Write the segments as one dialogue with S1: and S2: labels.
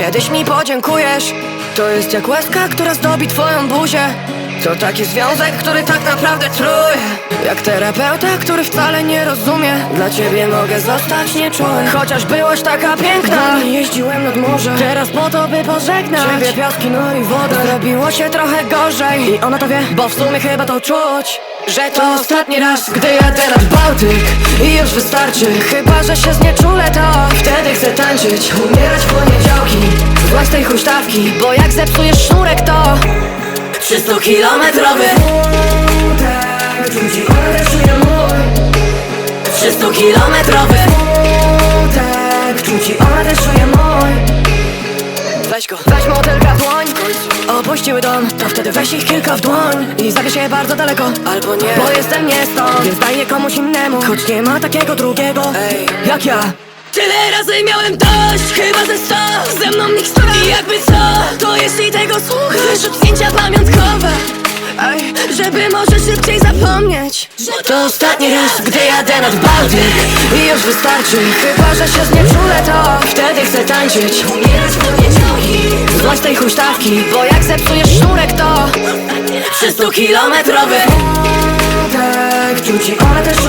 S1: Kiedyś mi podziękujesz. To jest jak łezka, która zdobi twoją buzię. To taki związek, który tak naprawdę truje. Jak terapeuta, który wcale nie rozumie. Dla ciebie mogę zostać nieczuły. Chociaż byłaś taka piękna. Jeździłem nad morze. Teraz po to, by pożegnać. Ciebie piaski, no i wodę. Zrobiło się trochę gorzej. I ona to wie, bo w sumie chyba to czuć że to ostatni raz, gdy jadę nad Bałtyk I już wystarczy. Chyba, że się znieczulę to Wtedy chcę tańczyć Umierać w poniedziałki Huśtawki Bo jak zepsujesz sznurek to 300 kilometrowy. Tak, rzuci odeszuje mój 300 kilometrowy. Tak, odeszuje mój Weź go, weź motylka w dłoń. Opuściły dom, to wtedy weź ich kilka w dłoń I zabierz je bardzo daleko, albo nie Bo jestem nie stąd, więc daj je komuś innemu. Choć nie ma takiego drugiego, Ej. jak ja Tyle razy miałem dość, chyba ze sto. Ze mną nikt stora I jakby co, to jeśli tego słuchasz. Rób zdjęcia pamiątkowe. Ej, żeby może szybciej zapomnieć. Że to ostatni raz, gdy jadę nad Bałtyk. I już wystarczy, chyba że się znieczulę to Wtedy chcę tańczyć, umierać w poniedziałki Złaź tej huśtawki, bo jak zepsujesz sznurek to 300 kilometrowy. Tak, czuci ona też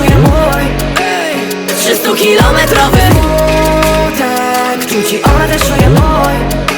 S1: 300 kilometrowy. Tak, czuci też czuje mój